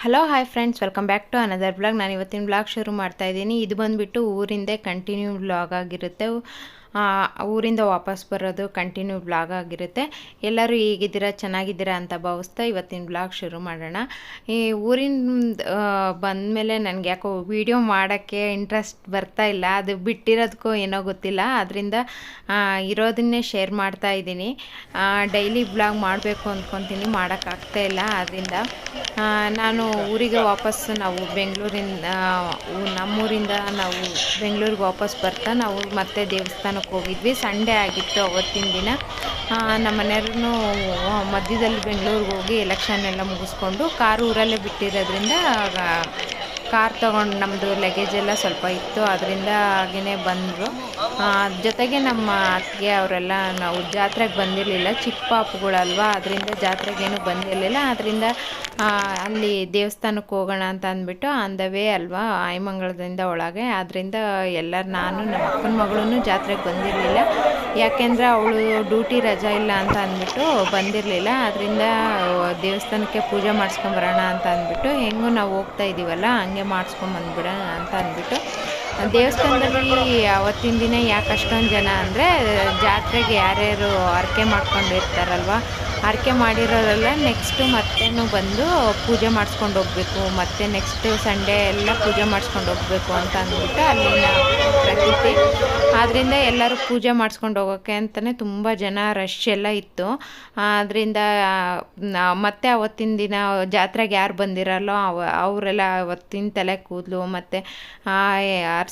Hello hi friends welcome back to another blog ನಾನು ಇವತ್ತಿನ blog ಶುರು ಮಾಡ್ತಾ ಇದ್ದೀನಿ. ಇದು ಬಂದುಬಿಟ್ಟು ಊರಿಂದೇ ಕಂಟಿನ್ಯೂ ಬ್ಲಾಗ್ ಆಗಿರುತ್ತೆ. ಊರಿಂದ ವಾಪಸ್ ಬರೋದು ಕಂಟಿನ್ಯೂ ಬ್ಲಾಗ್ ಆಗಿರುತ್ತೆ. ಎಲ್ಲರೂ ಹೇಗಿದ್ದೀರಾ, ಚೆನ್ನಾಗಿದ್ದೀರಾ ಅಂತ ಭಾವಿಸ್ತಾ ಇವತ್ತಿನ ಬ್ಲಾಗ್ ಶುರು ಮಾಡೋಣ. ಈ ಊರಿಂದ ಬಂದಮೇಲೆ ನನಗೆ ಯಾಕೋ ವೀಡಿಯೋ ಮಾಡೋಕ್ಕೆ ಇಂಟ್ರೆಸ್ಟ್ ಬರ್ತಾ ಇಲ್ಲ. ಅದು ಬಿಟ್ಟಿರೋದಕ್ಕೂ ಏನೋ ಗೊತ್ತಿಲ್ಲ. ಅದರಿಂದ ಇರೋದನ್ನೇ ಶೇರ್ ಮಾಡ್ತಾ ಇದ್ದೀನಿ. ಡೈಲಿ ಬ್ಲಾಗ್ ಮಾಡಬೇಕು ಅಂದ್ಕೊತೀನಿ ಮಾಡೋಕ್ಕಾಗ್ತಾ ಇಲ್ಲ. ಅದರಿಂದ ನಾನು ಊರಿಗೆ ವಾಪಸ್ ನಾವು ಬೆಂಗಳೂರಿಂದ ನಮ್ಮೂರಿಂದ ನಾವು ಬೆಂಗಳೂರಿಗೆ ವಾಪಸ್ ಬರ್ತಾ ನಾವು ಮತ್ತೆ ದೇವಸ್ಥಾನಕ್ಕೆ ಹೋಗಿದ್ವಿ. ಸಂಡೇ ಆಗಿತ್ತು ಅವತ್ತಿನ ದಿನ. ನಮ್ಮ ಮನೆಯವ್ರೂ ಮಧ್ಯದಲ್ಲಿ ಬೆಂಗಳೂರಿಗೆ ಹೋಗಿ ಎಲೆಕ್ಷನ್ ಎಲ್ಲ ಮುಗಿಸ್ಕೊಂಡು ಕಾರು ಊರಲ್ಲೇ ಬಿಟ್ಟಿರೋದ್ರಿಂದ ಕಾರ್ ತೊಗೊಂಡು ನಮ್ಮದು ಲಗೇಜ್ ಎಲ್ಲ ಸ್ವಲ್ಪ ಇತ್ತು. ಅದರಿಂದ ಹಾಗೇ ಬಂದರು. ಜೊತೆಗೆ ನಮ್ಮ ಅತ್ತಿಗೆ ಅವರೆಲ್ಲ ನಾವು ಜಾತ್ರೆಗೆ ಬಂದಿರಲಿಲ್ಲ. ಚಿಕ್ಕ ಪಾಪುಗಳಲ್ವಾ, ಅದರಿಂದ ಜಾತ್ರೆಗೇನು ಬಂದಿರಲಿಲ್ಲ. ಅದರಿಂದ ಅಲ್ಲಿ ದೇವಸ್ಥಾನಕ್ಕೆ ಹೋಗೋಣ ಅಂತ ಅಂದ್ಬಿಟ್ಟು ಆನ್ ದ ವೇ ಅಲ್ವಾ ಆಯಮಂಗಳದಿಂದ ಒಳಗೆ. ಆದ್ದರಿಂದ ಎಲ್ಲರೂ ನಾನು ನಮ್ಮ ಅಕ್ಕನ ಮಗಳೂ ಜಾತ್ರೆಗೆ ಬಂದಿರಲಿಲ್ಲ. ಯಾಕೆಂದರೆ ಅವಳು ಡ್ಯೂಟಿ ರಜಾ ಇಲ್ಲ ಅಂತ ಅಂದ್ಬಿಟ್ಟು ಬಂದಿರಲಿಲ್ಲ. ಅದರಿಂದ ದೇವಸ್ಥಾನಕ್ಕೆ ಪೂಜೆ ಮಾಡಿಸ್ಕೊಂಬರೋಣ ಅಂತ ಅಂದ್ಬಿಟ್ಟು, ಹೆಂಗೂ ನಾವು ಹೋಗ್ತಾ ಇದ್ದೀವಲ್ಲ ಹಂಗೆ ಮಾಡಿಸ್ಕೊಂಬಂದ್ಬಿಡೋಣ ಅಂತ ಅಂದ್ಬಿಟ್ಟು. ದೇವಸ್ಥಾನದಲ್ಲಿ ಅವತ್ತಿನ ದಿನ ಯಾಕೆ ಅಷ್ಟೊಂದು ಜನ ಅಂದರೆ ಜಾತ್ರೆಗೆ ಯಾರ್ಯಾರು ಹರಕೆ ಮಾಡ್ಕೊಂಡಿರ್ತಾರಲ್ವ ಹರಕೆ ಮಾಡಿರೋರೆಲ್ಲ ನೆಕ್ಸ್ಟು ಮತ್ತೇನು ಬಂದು ಪೂಜೆ ಮಾಡಿಸ್ಕೊಂಡು ಹೋಗಬೇಕು ಮತ್ತು ನೆಕ್ಸ್ಟು ಸಂಡೇ ಎಲ್ಲ ಪೂಜೆ ಮಾಡಿಸ್ಕೊಂಡು ಹೋಗಬೇಕು ಅಂತ ಅಂದ್ಬಿಟ್ಟು ಅಲ್ಲಿನ ಆದ್ದರಿಂದ ಎಲ್ಲರೂ ಪೂಜೆ ಮಾಡಿಸ್ಕೊಂಡು ಹೋಗೋಕ್ಕೆ ಅಂತಲೇ ತುಂಬ ಜನ ರಶ್ ಎಲ್ಲ ಇತ್ತು. ಅದರಿಂದ ಮತ್ತೆ ಅವತ್ತಿನ ದಿನ ಜಾತ್ರೆಗೆ ಯಾರು ಬಂದಿರಲ್ಲೋ ಅವ, ಅವರೆಲ್ಲ ಅವತ್ತಿನ ತಲೆ ಕೂದಲು, ಮತ್ತು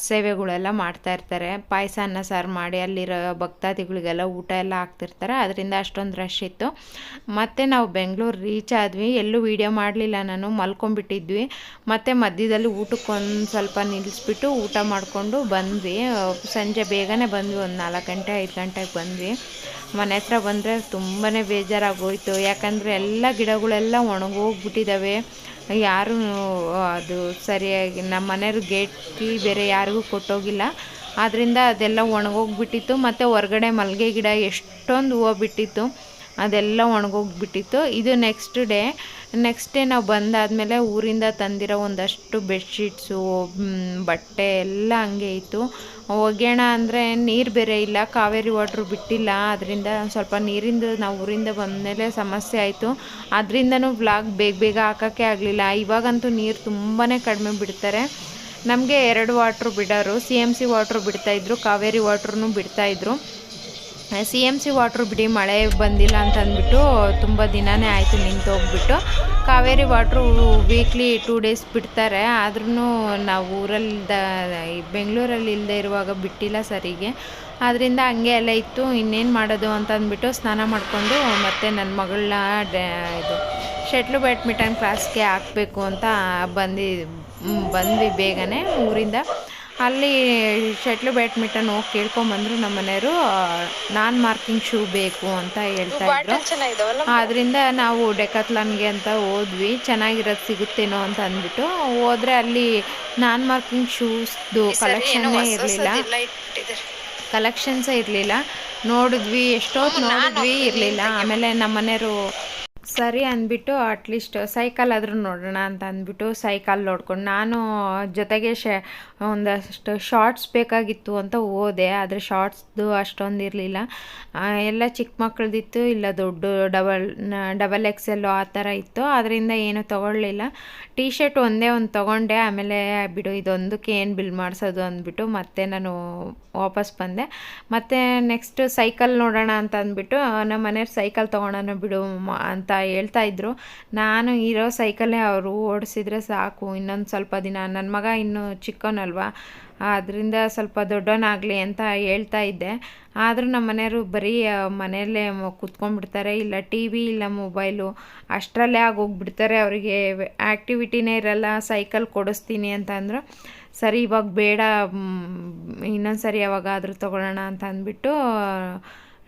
ಸೇವೆಗಳೆಲ್ಲ ಮಾಡ್ತಾ ಇರ್ತಾರೆ. ಪಾಯಸ ಅನ್ನ, ಸಾರು ಮಾಡಿ ಅಲ್ಲಿರೋ ಭಕ್ತಾದಿಗಳಿಗೆಲ್ಲ ಊಟ ಎಲ್ಲ ಹಾಕ್ತಿರ್ತಾರೆ. ಅದರಿಂದ ಅಷ್ಟೊಂದು ರಶ್ ಇತ್ತು. ಮತ್ತು ನಾವು ಬೆಂಗಳೂರು ರೀಚ್ ಆದ್ವಿ. ಎಲ್ಲೂ ವೀಡಿಯೋ ಮಾಡಲಿಲ್ಲ ನಾನು, ಮಲ್ಕೊಂಡ್ಬಿಟ್ಟಿದ್ವಿ. ಮತ್ತು ಮಧ್ಯದಲ್ಲಿ ಊಟಕ್ಕೊಂದು ಸ್ವಲ್ಪ ನಿಲ್ಲಿಸ್ಬಿಟ್ಟು ಊಟ ಮಾಡಿಕೊಂಡು ಬಂದ್ವಿ. ಸಂಜೆ ಬೇಗನೆ ಬಂದ್ವಿ, ಒಂದು ನಾಲ್ಕು ಗಂಟೆ, ಐದು ಗಂಟೆಗೆ ಬಂದ್ವಿ. ಮನೆ ಹತ್ರ ಬಂದರೆ ತುಂಬಾ ಬೇಜಾರಾಗೋಯ್ತು. ಯಾಕಂದರೆ ಎಲ್ಲ ಗಿಡಗಳೆಲ್ಲ ಒಣಗೋಗ್ಬಿಟ್ಟಿದ್ದಾವೆ ಯಾರೂ, ಅದು ಸರಿಯಾಗಿ, ನಮ್ಮ ಮನೆಯವ್ರ ಗೇಟ್ ಕೀ ಬೇರೆ ಯಾರಿಗೂ ಕೊಟ್ಟೋಗಿಲ್ಲ. ಆದ್ದರಿಂದ ಅದೆಲ್ಲ ಒಣಗೋಗ್ಬಿಟ್ಟಿತ್ತು. ಮತ್ತು ಹೊರ್ಗಡೆ ಮಲ್ಲಿಗೆ ಗಿಡ ಎಷ್ಟೊಂದು ಹೂವು ಬಿಟ್ಟಿತ್ತು. ಅದೆಲ್ಲ ಒಣಗೋಗ್ಬಿಟ್ಟಿತ್ತು. ಇದು ನೆಕ್ಸ್ಟ್ ಡೇ ನೆಕ್ಸ್ಟ್ ಡೇ ನಾವು ಬಂದಾದಮೇಲೆ ಊರಿಂದ ತಂದಿರೋ ಒಂದಷ್ಟು ಬೆಡ್ಶೀಟ್ಸು ಬಟ್ಟೆ ಎಲ್ಲ ಹಂಗೆ ಇತ್ತು. ಒಗೆಯೋಣ ಅಂದರೆ ನೀರು ಬೇರೆ ಇಲ್ಲ, ಕಾವೇರಿ ವಾಟ್ರು ಬಿಟ್ಟಿಲ್ಲ. ಅದರಿಂದ ಸ್ವಲ್ಪ ನೀರಿಂದ ನಾವು ಊರಿಂದ ಬಂದಮೇಲೆ ಸಮಸ್ಯೆ ಆಯಿತು. ಅದರಿಂದನೂ ಬ್ಲಾಗ್ ಬೇಗ ಬೇಗ ಹಾಕೋಕ್ಕೆ ಆಗಲಿಲ್ಲ. ಇವಾಗಂತೂ ನೀರು ತುಂಬಾ ಕಡಿಮೆ ಬಿಡ್ತಾರೆ. ನಮಗೆ ಎರಡು ವಾಟ್ರು ಬಿಡೋರು. ಸಿ ಎಂ ಸಿ ವಾಟ್ರು ಬಿಡ್ತಾಯಿದ್ರು ಕಾವೇರಿ ವಾಟ್ರೂ ಬಿಡ್ತಾಯಿದ್ರು ಸಿ ಎಂ ಸಿ ವಾಟ್ರು ಬಿಡಿ, ಮಳೆ ಬಂದಿಲ್ಲ ಅಂತ ಅಂದ್ಬಿಟ್ಟು ತುಂಬ ದಿನಾನೇ ಆಯಿತು ನಿಂತು ಹೋಗ್ಬಿಟ್ಟು. Kaveri water weekly two days ಬಿಡ್ತಾರೆ. ಆದ್ರೂ ನಾವು ಊರಲ್ಲಿ ಬೆಂಗಳೂರಲ್ಲಿ ಇಲ್ಲದೆ ಇರುವಾಗ ಬಿಟ್ಟಿಲ್ಲ ಸರಿಗೆ. ಆದ್ದರಿಂದ ಹಂಗೆ ಎಲ್ಲ ಇತ್ತು. ಇನ್ನೇನು ಮಾಡೋದು ಅಂತ ಅಂದ್ಬಿಟ್ಟು ಸ್ನಾನ ಮಾಡಿಕೊಂಡು ಮತ್ತು ನನ್ನ ಮಗಳನ್ನ ಇದು ಶೆಟ್ಲು ಬ್ಯಾಡ್ಮಿಂಟನ್ ಕ್ಲಾಸ್ಗೆ ಹಾಕಬೇಕು ಅಂತ ಬಂದು, ಬಂದ್ವಿ ಬೇಗನೆ ಊರಿಂದ. ಅಲ್ಲಿ ಶಟ್ಲು ಬ್ಯಾಡ್ಮಿಂಟನ್ ಹೋಗಿ ಕೇಳ್ಕೊಂಬಂದ್ರು ನಮ್ಮ ಮನೆಯವರು ನಾನ್ ಮಾರ್ಕಿಂಗ್ ಶೂ ಬೇಕು ಅಂತ ಹೇಳ್ತಾ ಇದ್ರು. ಆದ್ರಿಂದ ನಾವು ಡೆಕತ್ಲನ್ಗೆ ಅಂತ ಹೋದ್ವಿ ಚೆನ್ನಾಗಿರೋದು ಸಿಗುತ್ತೇನೋ ಅಂತ ಅಂದ್ಬಿಟ್ಟು. ಹೋದ್ರೆ ಅಲ್ಲಿ ನಾನ್ ಮಾರ್ಕಿಂಗ್ ಶೂಸ್ದು ಕಲೆಕ್ಷನ್ನೇ ಇರಲಿಲ್ಲ. ಕಲೆಕ್ಷನ್ಸೇ ಇರಲಿಲ್ಲ. ನೋಡಿದ್ವಿ ಎಷ್ಟೊತ್ತು ನೋಡಿದ್ವಿ ಇರಲಿಲ್ಲ. ಆಮೇಲೆ ನಮ್ಮ ಮನೆಯವರು ಸರಿ ಅಂದ್ಬಿಟ್ಟು ಅಟ್ಲೀಸ್ಟ್ ಸೈಕಲ್ ಆದರೂ ನೋಡೋಣ ಅಂತ ಅಂದ್ಬಿಟ್ಟು ಸೈಕಲ್ ನೋಡ್ಕೊಂಡು ನಾನು ಜೊತೆಗೆ ಶ, ಒಂದಷ್ಟು ಶಾರ್ಟ್ಸ್ ಬೇಕಾಗಿತ್ತು ಅಂತ ಓದೆ ಆದರೆ ಶಾರ್ಟ್ಸ್ದು ಅಷ್ಟೊಂದು ಇರಲಿಲ್ಲ. ಎಲ್ಲ ಚಿಕ್ಕ ಮಕ್ಕಳದಿತ್ತು ಇಲ್ಲ ದೊಡ್ಡ ಡಬಲ್ ಡಬಲ್ ಎಕ್ಸೆಲ್ಲು ಆ ಥರ ಇತ್ತು ಅದರಿಂದ ಏನು ತೊಗೊಳ್ಳಿಲ್ಲ. ಟೀ ಶರ್ಟ್ ಒಂದೇ ಒಂದು ತೊಗೊಂಡೆ, ಆಮೇಲೆ ಬಿಡು ಇದೊಂದಕ್ಕೆ ಏನು ಬಿಲ್ ಮಾಡಿಸೋದು ಅಂದ್ಬಿಟ್ಟು ಮತ್ತೆ ನಾನು ವಾಪಸ್ ಬಂದೆ. ಮತ್ತು ನೆಕ್ಸ್ಟ್ ಸೈಕಲ್ ನೋಡೋಣ ಅಂತ ಅಂದ್ಬಿಟ್ಟು, ನಮ್ಮ ಮನೆಯವ್ರು ಸೈಕಲ್ ತೊಗೊಳೋಣ ಬಿಡು ಅಂತ ಹೇಳ್ತಾ ಇದ್ರು. ನಾನು ಇರೋ ಸೈಕಲ್ಲೇ ಅವರು ಓಡಿಸಿದ್ರೆ ಸಾಕು. ಇನ್ನೊಂದು ಸ್ವಲ್ಪ ದಿನ. ನನ್ನ ಮಗ ಇನ್ನೂ ಚಿಕ್ಕವನಲ್ವಾ? ಅದರಿಂದ ಸ್ವಲ್ಪ ದೊಡ್ಡವನಾಗಲಿ ಅಂತ ಹೇಳ್ತಾ ಇದ್ದೆ. ಆದರೂ ನಮ್ಮ ಮನೆಯವರು ಬರೀ ಮನೆಯಲ್ಲೇ ಕೂತ್ಕೊಂಡ್ಬಿಡ್ತಾರೆ. ಇಲ್ಲ ಟಿ ವಿ ಇಲ್ಲ ಮೊಬೈಲು ಅಷ್ಟರಲ್ಲೇ ಆಗೋಗ್ಬಿಡ್ತಾರೆ ಅವರಿಗೆ. ಆ್ಯಕ್ಟಿವಿಟಿನೇ ಇರಲ್ಲ. ಸೈಕಲ್ ಕೊಡಿಸ್ತೀನಿ ಅಂತ ಅಂದರು. ಸರಿ, ಇವಾಗ ಬೇಡ. ಇನ್ನೊಂದು ಸರಿ ಯಾವಾಗಾದರೂ ತೊಗೊಳ್ಳೋಣ ಅಂತ ಅಂದ್ಬಿಟ್ಟು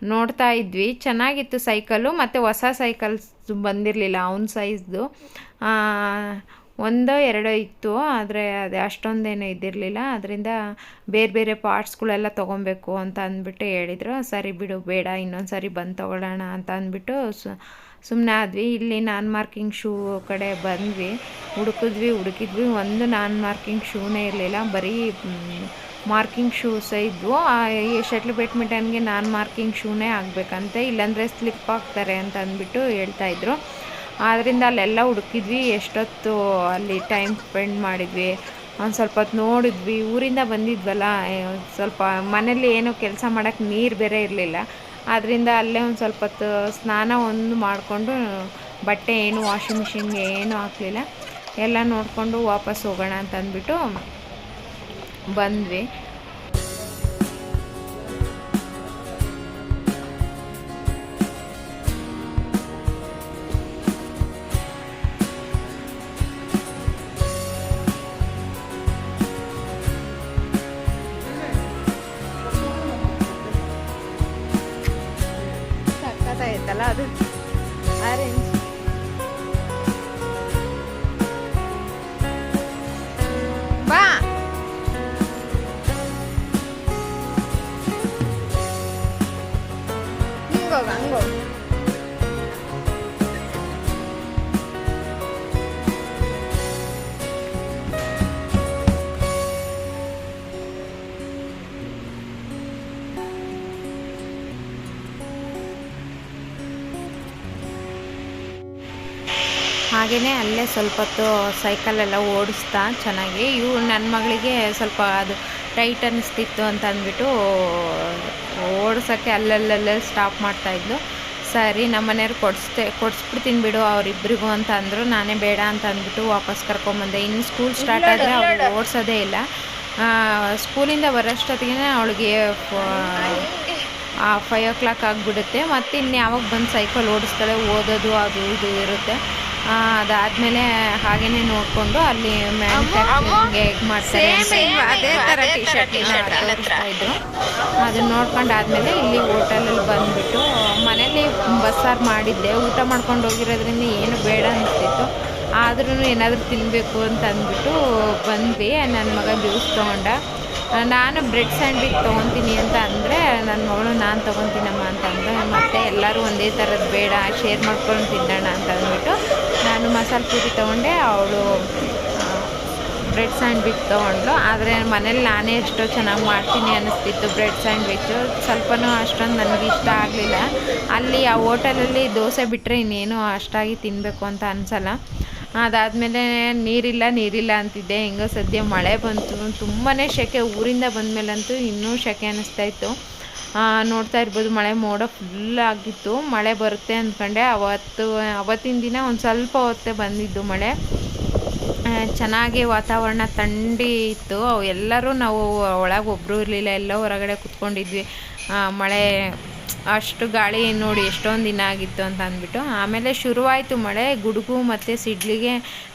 ನೋಡ್ತಾ ಇದ್ವಿ. ಚೆನ್ನಾಗಿತ್ತು ಸೈಕಲ್ಲು ಮತ್ತು ಹೊಸ ಸೈಕಲ್ಸ್ ಬಂದಿರಲಿಲ್ಲ ಅವನ ಸೈಜ್ದು ಒಂದೋ ಎರಡೋ ಇತ್ತು. ಆದರೆ ಅದು ಅಷ್ಟೊಂದೇನೂ ಇದ್ದಿರಲಿಲ್ಲ ಅದರಿಂದ ಬೇರೆ ಬೇರೆ ಪಾರ್ಟ್ಸ್ಗಳೆಲ್ಲ ತೊಗೊಬೇಕು ಅಂತ ಅಂದ್ಬಿಟ್ಟು ಹೇಳಿದರು. ಸರಿ ಬಿಡು, ಬೇಡ ಇನ್ನೊಂದು ಸರಿ ಬಂದು ತೊಗೊಳ್ಳೋಣ ಅಂತ ಅಂದ್ಬಿಟ್ಟು ಸುಮ್ಮನೆ ಆದ್ವಿ. ಇಲ್ಲಿ ನಾನ್ ಮಾರ್ಕಿಂಗ್ ಶೂ ಕಡೆ ಬಂದ್ವಿ. ಹುಡುಕಿದ್ವಿ ಹುಡುಕಿದ್ವಿ. ಒಂದು ನಾನ್ ಮಾರ್ಕಿಂಗ್ ಶೂನೇ ಇರಲಿಲ್ಲ. ಬರೀ ಮಾರ್ಕಿಂಗ್ ಶೂಸ ಇದ್ವು. ಈ ಶಟ್ಲ್ ಬ್ಯಾಡ್ಮಿಂಟನ್ಗೆ ನಾನ್ ಮಾರ್ಕಿಂಗ್ ಶೂನೇ ಆಗಬೇಕಂತೆ. ಇಲ್ಲಾಂದರೆ ಸ್ಲಿಪ್ ಆಗ್ತಾರೆ ಅಂತ ಅಂದ್ಬಿಟ್ಟು ಹೇಳ್ತಾಯಿದ್ರು ಆದ್ದರಿಂದ ಅಲ್ಲೆಲ್ಲ ಹುಡುಕಿದ್ವಿ. ಎಷ್ಟೊತ್ತು ಅಲ್ಲಿ ಟೈಮ್ ಸ್ಪೆಂಡ್ ಮಾಡಿದ್ವಿ. ಒಂದು ಸ್ವಲ್ಪ ಹೊತ್ತು ನೋಡಿದ್ವಿ. ಊರಿಂದ ಬಂದಿದ್ವಲ್ಲ ಸ್ವಲ್ಪ ಮನೇಲಿ ಏನೂ ಕೆಲಸ ಮಾಡೋಕ್ಕೆ ನೀರು ಬೇರೆ ಇರಲಿಲ್ಲ. ಆದ್ದರಿಂದ ಅಲ್ಲೇ ಒಂದು ಸ್ವಲ್ಪ ಹೊತ್ತು ಸ್ನಾನ ಒಂದು ಮಾಡಿಕೊಂಡು ಬಟ್ಟೆ ಏನು ವಾಷಿಂಗ್ ಮಿಷಿನ್ಗೆ ಏನೂ ಹಾಕಲಿಲ್ಲ. ಎಲ್ಲ ನೋಡಿಕೊಂಡು ವಾಪಸ್ ಹೋಗೋಣ ಅಂತ ಅಂದ್ಬಿಟ್ಟು ಬಂದ್ವಿ. ಹಾಗೆಯೇ ಅಲ್ಲೇ ಸ್ವಲ್ಪ ಹೊತ್ತು ಸೈಕಲೆಲ್ಲ ಓಡಿಸ್ತಾ ಚೆನ್ನಾಗಿ. ಇವು ನನ್ನ ಮಗಳಿಗೆ ಸ್ವಲ್ಪ ಅದು ಟೈಟ್ ಅನ್ನಿಸ್ತಿತ್ತು ಅಂತ ಅಂದ್ಬಿಟ್ಟು ಓಡಿಸೋಕ್ಕೆ ಅಲ್ಲಲ್ಲಲ್ಲೇ ಸ್ಟಾಪ್ ಮಾಡ್ತಾಯಿದ್ಲು ಸರಿ ನಮ್ಮ ಮನೆಯವ್ರು ಕೊಡಿಸ್ತೆ ಕೊಡಿಸ್ಬಿಡ್ತೀನಿ ಬಿಡು ಅವರಿಬ್ಬರಿಗೂ ಅಂತ ಅಂದರು. ನಾನೇ ಬೇಡ ಅಂತ ಅಂದ್ಬಿಟ್ಟು ವಾಪಸ್ ಕರ್ಕೊಂಬಂದೆ. ಇನ್ನು ಸ್ಕೂಲ್ ಸ್ಟಾರ್ಟ್ ಆದರೆ ಅವ್ಳು ಓಡಿಸೋದೇ ಇಲ್ಲ. ಸ್ಕೂಲಿಂದ ಬರೋಷ್ಟೊತ್ತಿಗೆ ಅವಳಿಗೆ ಫೈವ್ ಓ ಕ್ಲಾಕ್ ಆಗಿಬಿಡುತ್ತೆ ಮತ್ತು ಇನ್ನು ಯಾವಾಗ ಬಂದು ಸೈಕಲ್ ಓಡಿಸ್ತಾಳೆ ಓದೋದು ಅದು ಇದು ಇರುತ್ತೆ. ಅದಾದಮೇಲೆ ಹಾಗೇನೆ ನೋಡ್ಕೊಂಡು ಅಲ್ಲಿ ಮ್ಯಾನುಫ್ಯಾಕ್ಚರಿಂಗ್ ಹೇಗ್ ಮಾಡ್ತಾರೆ ಅದೇ ಥರ ಟಿ ಶರ್ಟ್ ಇದ್ರು. ಅದನ್ನ ನೋಡ್ಕೊಂಡು ಆದಮೇಲೆ ಇಲ್ಲಿ ಹೋಟೆಲಲ್ಲಿ ಬಂದುಬಿಟ್ಟು ಮನೇಲಿ ಬಸ್ಸಾರು ಮಾಡಿದ್ದೆ. ಊಟ ಮಾಡ್ಕೊಂಡು ಹೋಗಿರೋದ್ರಿಂದ ಏನು ಬೇಡ ಅನಿಸ್ತಿತ್ತು. ಆದ್ರೂ ಏನಾದರೂ ತಿನ್ನಬೇಕು ಅಂತ ಅಂದ್ಬಿಟ್ಟು ಬಂದ್ವಿ. ನನ್ನ ಮಗ ಜ್ಯೂಸ್ ತೊಗೊಂಡ. ನಾನು ಬ್ರೆಡ್ ಸ್ಯಾಂಡ್ವಿಚ್ ತೊಗೊತೀನಿ ಅಂತ ಅಂದರೆ ನನ್ನ ಮಗಳು ನಾನು ತೊಗೊತೀನಮ್ಮ ಅಂತ ಮತ್ತೆ ಮತ್ತು ಎಲ್ಲರೂ ಒಂದೇ ಥರದ್ದು ಬೇಡ ಶೇರ್ ಮಾಡ್ಕೊಂಡು ತಿನ್ನೋಣ ಅಂತ ಅಂದ್ಬಿಟ್ಟು ನಾನು ಮಸಾಲೆ ಪೂರಿ ತೊಗೊಂಡೆ, ಅವಳು ಬ್ರೆಡ್ ಸ್ಯಾಂಡ್ವಿಚ್ ತೊಗೊಂಡ್ಲು ಆದರೆ ಮನೇಲಿ ನಾನೇ ಎಷ್ಟೋ ಚೆನ್ನಾಗಿ ಮಾಡ್ತೀನಿ ಅನ್ನಿಸ್ತಿತ್ತು ಬ್ರೆಡ್ ಸ್ಯಾಂಡ್ವಿಚ್ಚು ಸ್ವಲ್ಪನೂ ಅಷ್ಟೊಂದು ನನಗೆ ಇಷ್ಟ ಆಗಲಿಲ್ಲ. ಅಲ್ಲಿ ಆ ಹೋಟೆಲಲ್ಲಿ ದೋಸೆ ಬಿಟ್ಟರೆ ಇನ್ನೇನು ಅಷ್ಟಾಗಿ ತಿನ್ನಬೇಕು ಅಂತ ಅನಿಸಲ್ಲ. ಅದಾದಮೇಲೆ ನೀರಿಲ್ಲ ನೀರಿಲ್ಲ ಅಂತಿದ್ದೆ. ಹೆಂಗೋ ಸದ್ಯ ಮಳೆ ಬಂತು. ತುಂಬಾ ಸೆಕೆ ಊರಿಂದ ಬಂದಮೇಲಂತೂ ಇನ್ನೂ ಸೆಕೆ ಅನ್ನಿಸ್ತಾಯಿತ್ತು ನೋಡ್ತಾ ಇರ್ಬೋದು, ಮಳೆ ಮೋಡ ಫುಲ್ ಆಗಿತ್ತು. ಮಳೆ ಬರುತ್ತೆ ಅಂದ್ಕೊಂಡೆ ಅವತ್ತು, ಅವತ್ತಿನ ದಿನ ಒಂದು ಸ್ವಲ್ಪ ಹೊತ್ತೇ ಬಂದಿದ್ದು ಮಳೆ. ಚೆನ್ನಾಗಿ ವಾತಾವರಣ ಥಂಡಿ ಇತ್ತು. ಎಲ್ಲರೂ ನಾವು ಒಳಗೆ ಒಬ್ಬರು ಇರಲಿಲ್ಲ, ಎಲ್ಲ ಹೊರಗಡೆ ಕುತ್ಕೊಂಡಿದ್ವಿ. ಮಳೆ ಅಷ್ಟು ಗಾಳಿ ನೋಡಿ ಎಷ್ಟೊಂದು ದಿನ ಆಗಿತ್ತು ಅಂತ ಅಂದ್ಬಿಟ್ಟು. ಆಮೇಲೆ ಶುರುವಾಯಿತು ಮಳೆ, ಗುಡುಗು ಮತ್ತು ಸಿಡ್ಲಿಗೆ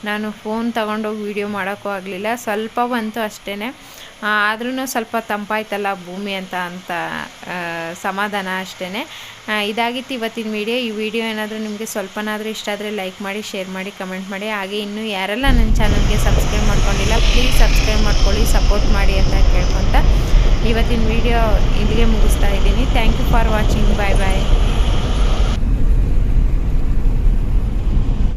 ನಾನು ಫೋನ್ ತಗೊಂಡೋಗಿ ವೀಡಿಯೋ ಮಾಡೋಕ್ಕೂ ಆಗಲಿಲ್ಲ. ಸ್ವಲ್ಪ ಬಂತು ಅಷ್ಟೇ ಆದ್ರೂ ಸ್ವಲ್ಪ ತಂಪಾಯ್ತಲ್ಲ ಭೂಮಿ ಅಂತ ಅಂತ ಸಮಾಧಾನ ಅಷ್ಟೇ ಇದಾಗಿತ್ತು ಇವತ್ತಿನ ವೀಡಿಯೋ ಈ ವಿಡಿಯೋ ಏನಾದರೂ ನಿಮಗೆ ಸ್ವಲ್ಪನಾದರೂ ಇಷ್ಟ ಆದರೆ ಲೈಕ್ ಮಾಡಿ ಶೇರ್ ಮಾಡಿ ಕಮೆಂಟ್ ಮಾಡಿ. ಹಾಗೆ ಇನ್ನೂ ಯಾರೆಲ್ಲ ನನ್ನ ಚಾನಲ್ಗೆ ಸಬ್ಸ್ಕ್ರೈಬ್ ಮಾಡ್ಕೊಂಡಿಲ್ಲ ಪ್ಲೀಸ್ ಸಬ್ಸ್ಕ್ರೈಬ್ ಮಾಡ್ಕೊಳ್ಳಿ ಸಪೋರ್ಟ್ ಮಾಡಿ ಅಂತ ಕೇಳ್ಕೊತ. ಇವತ್ತಿನ ವಿಡಿಯೋ ಇಲ್ಲಿಗೆ ಮುಗಿಸ್ತಾ ಇದ್ದೀನಿ. Thank you for watching bye bye